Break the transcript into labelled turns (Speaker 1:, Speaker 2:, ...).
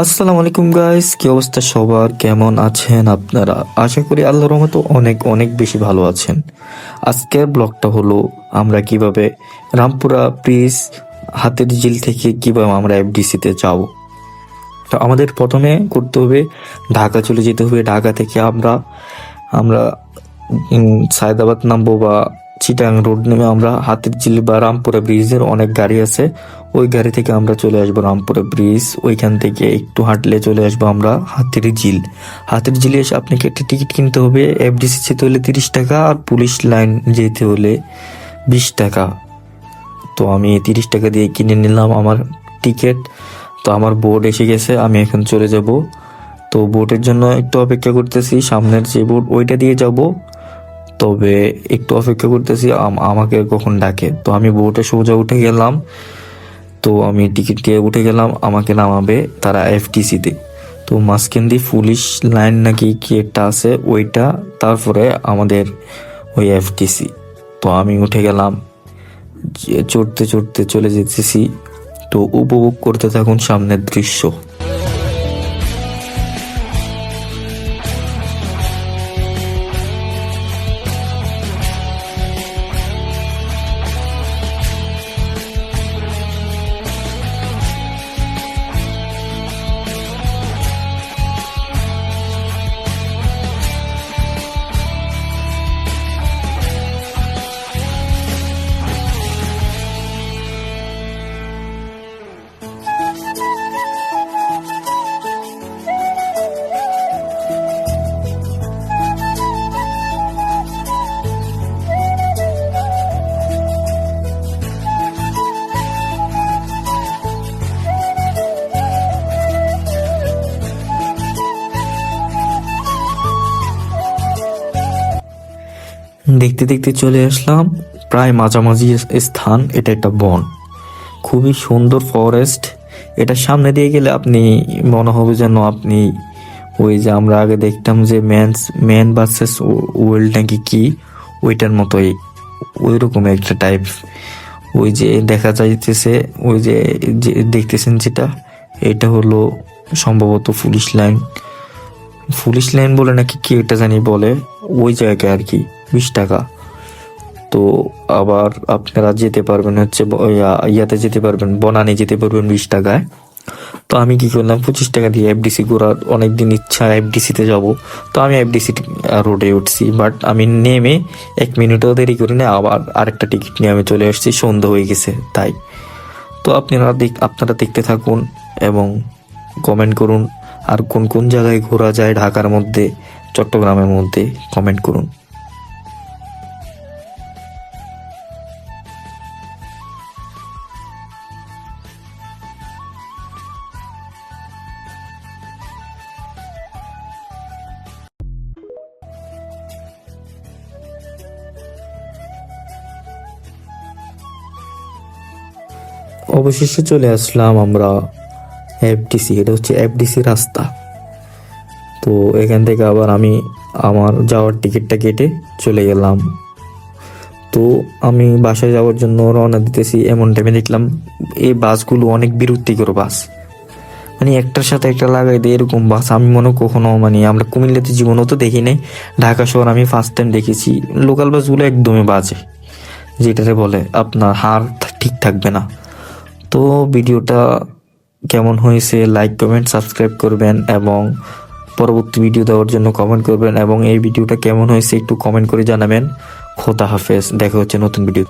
Speaker 1: আসসালামু আলাইকুম গাইস কি অবস্থা সবার? কেমন আছেন আপনারা? আশা করি আল্লাহর রহমতে অনেক অনেক বেশি ভালো আছেন। আজকের ব্লগটা হলো আমরা কীভাবে রামপুরা ব্রিজ হাতের জিল থেকে কীভাবে আমরা এফডিসিতে যাব। তো আমাদের প্রথমে করতে হবে, ঢাকা চলে যেতে হবে। ঢাকা থেকে আমরা আমরা সায়দাবাদ নামবো বা চিটাং রোড নেমে আমরা হাতের ঝিল বা রামপুরা ব্রিজের অনেক গাড়ি আছে। ওই গাড়ি থেকে আমরা চলে আসব রামপুরা ব্রিজ। ওইখান থেকে একটু হাঁটলে চলে আসব আমরা হাতের ঝিল। হাতের ঝিলে এসে আপনাকে একটা টিকিট কিনতে হবে। এফডিসি যেতে হলে তিরিশ টাকা আর পুলিশ লাইন যেতে হলে বিশ টাকা। তো আমি তিরিশ টাকা দিয়ে কিনে নিলাম আমার টিকিট। তো আমার বোর্ড এসে গেছে, আমি এখন চলে যাব। তো বোটের জন্য একটু অপেক্ষা করতেছি, সামনের যে বোট, ওইটা দিয়ে যাব। তবে একটু অপেক্ষা করতেছি, আম- আমাকে কখন ডাকে। তো আমি বোটে সোজা উঠে গেলাম। তো আমি টিকিট দিয়ে উঠে গেলাম, আমাকে নামাবে তারা এফটিসিতে তো। মাঝখান দিয়ে পুলিশ লাইন নাকি কি একটা আছে, ওইটা, তারপরে আমাদের ওই এফটিসি তো আমি উঠে গেলাম। চড়তে চড়তে চলে যেতেছি। তো উপভোগ করতে থাকুন সামনের দৃশ্য। দেখতে দেখতে চলে আসলাম। প্রায় মাঝামাঝি স্থান, এটা একটা বন। খুবই সুন্দর ফরেস্ট এটা সামনে দিয়ে গেলে আপনি, মনে হবে যেন আপনি ওই যে আমরা আগে দেখতাম যে ম্যানস, ম্যান ভার্সেস ওয়ার্ল্ড নাকি কি? ওইটার মতোই ওই রকম একটা টাইপ ওই যে দেখা যাইতেছে, ওই যে দেখতেছেন যেটা, এটা হলো সম্ভবত পুলিশ লাইন পুলিশ লাইন বলে নাকি কি এটা জানি বলে, ওই জায়গায় আর কি। টাকা। তো আবার আপনারা যেতে পারবেন হচ্ছে ইয়াতে যেতে পারবেন, বনানি যেতে পারবেন বিশ টাকায়। তো আমি কি করলাম, পঁচিশ টাকা দিয়ে এফডিসি ঘোরার অনেক দিন ইচ্ছা এফডিসিতে যাব। তো আমি এফডিসি রোডে উঠছি বাট আমি নেমে এক মিনিটও দেরি করি না, আবার আরেকটা টিকিট নিয়ে আমি চলে আসছি সন্ধ্যা হয়ে গেছে তাই। তো আপনারা দেখ আপনারা দেখতে থাকুন এবং কমেন্ট করুন, আর কোন কোন জায়গায় ঘোরা যায় ঢাকার মধ্যে, চট্টগ্রামের মধ্যে কমেন্ট করুন। অবশেষে চলে আসলাম আমরা এফডিসি এটা হচ্ছে এফডিসি রাস্তা। তো এখান থেকে আবার আমি আমার যাওয়ার টিকিটটা কেটে চলে গেলাম। তো আমি বাসায় যাওয়ার জন্য রওনা দিতেছি এমন টাইমে দেখলাম এই বাসগুলো অনেক বিরক্তিকর বাস। মানে একটার সাথে একটা লাগাই দেয় এরকম বাস। আমি মনে কখনো মানে আমরা কুমিল্লাতে জীবনেও তো দেখি নাই, ঢাকা শহর আমি ফার্স্ট টাইম দেখেছি। লোকাল বাসগুলো একদমই বাজে যেটাতে বলে আপনার হার ঠিক থাকবে না। তো ভিডিওটা কেমন হয়েছে লাইক কমেন্ট সাবস্ক্রাইব করবেন এবং পরবর্তী ভিডিও দেওয়ার জন্য কমেন্ট করবেন এবং এই ভিডিওটা কেমন হয়েছে একটু কমেন্ট করে জানাবেন। খোদা হাফেজ, দেখা হচ্ছে নতুন ভিডিও